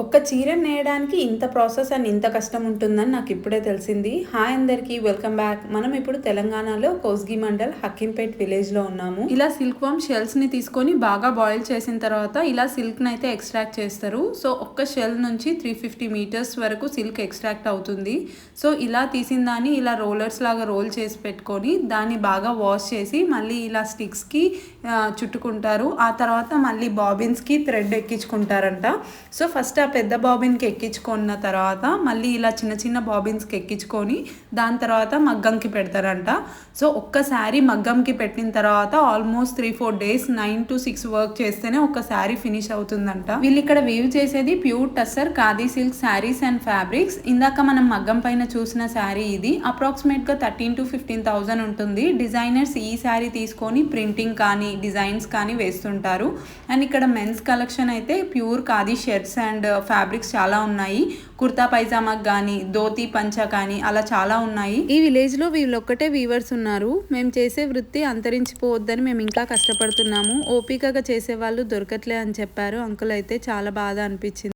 ఒక్క చీర నేయడానికి ఇంత ప్రాసెస్ అండ్ ఇంత కష్టం ఉంటుందని నాకు ఇప్పుడే తెలిసింది. హాయ్ అందరికీ వెల్కమ్ బ్యాక్. మనం ఇప్పుడు తెలంగాణలో కోస్గి మండల్ హక్కింపేట్ విలేజ్లో ఉన్నాము. ఇలా సిల్క్ వామ్ షెల్స్ని తీసుకొని బాగా బాయిల్ చేసిన తర్వాత ఇలా సిల్క్ని అయితే ఎక్స్ట్రాక్ట్ చేస్తారు. సో ఒక్క షెల్ నుంచి three fifty metres silk extract extract అవుతుంది. సో ఇలా తీసిన దాన్ని ఇలా రోలర్స్ లాగా రోల్ చేసి పెట్టుకొని దాన్ని బాగా వాష్ చేసి మళ్ళీ ఇలా స్టిక్స్కి చుట్టుకుంటారు. ఆ తర్వాత మళ్ళీ బాబిన్స్కి థ్రెడ్ ఎక్కించుకుంటారంట. సో ఫస్ట్ ఇలా పెద్ద బాబిన్కి ఎక్కించుకున్న తర్వాత మళ్ళీ ఇలా చిన్న చిన్న బాబిన్స్కి ఎక్కించుకొని దాని తర్వాత మగ్గంకి పెడతారంట. సో ఒక్కసారి మగ్గంకి పెట్టిన తర్వాత almost three four days nine to six work చేస్తేనే ఒక శారీ ఫినిష్ అవుతుందంట. వీళ్ళు ఇక్కడ వీవ్ చేసేది pure tussar khadi silk saris and fabrics. ఇందాక మనం మగ్గం పైన చూసిన శారీ ఇది. అప్రాక్సిమేట్గా థర్టీన్ టు ఫిఫ్టీన్ థౌసండ్ ఉంటుంది. డిజైనర్స్ ఈ శారీ తీసుకొని ప్రింటింగ్ కానీ డిజైన్స్ కానీ వేస్తుంటారు. అండ్ ఇక్కడ మెన్స్ కలెక్షన్ అయితే pure khadi shirts and fabrics చాలా ఉన్నాయి. కుర్తా పైజామాకి కానీ ధోతి పంచ కానీ అలా చాలా ఉన్నాయి. ఈ విలేజ్లో వీళ్ళొక్కటే వీవర్స్ ఉన్నారు. మేము చేసే వృత్తి అంతరించిపోవద్దని మేము ఇంకా కష్టపడుతున్నాము. ఓపికగా చేసే వాళ్ళు దొరకట్లే అని చెప్పారు. అంకుల్ అయితే చాలా బాధ అనిపించింది.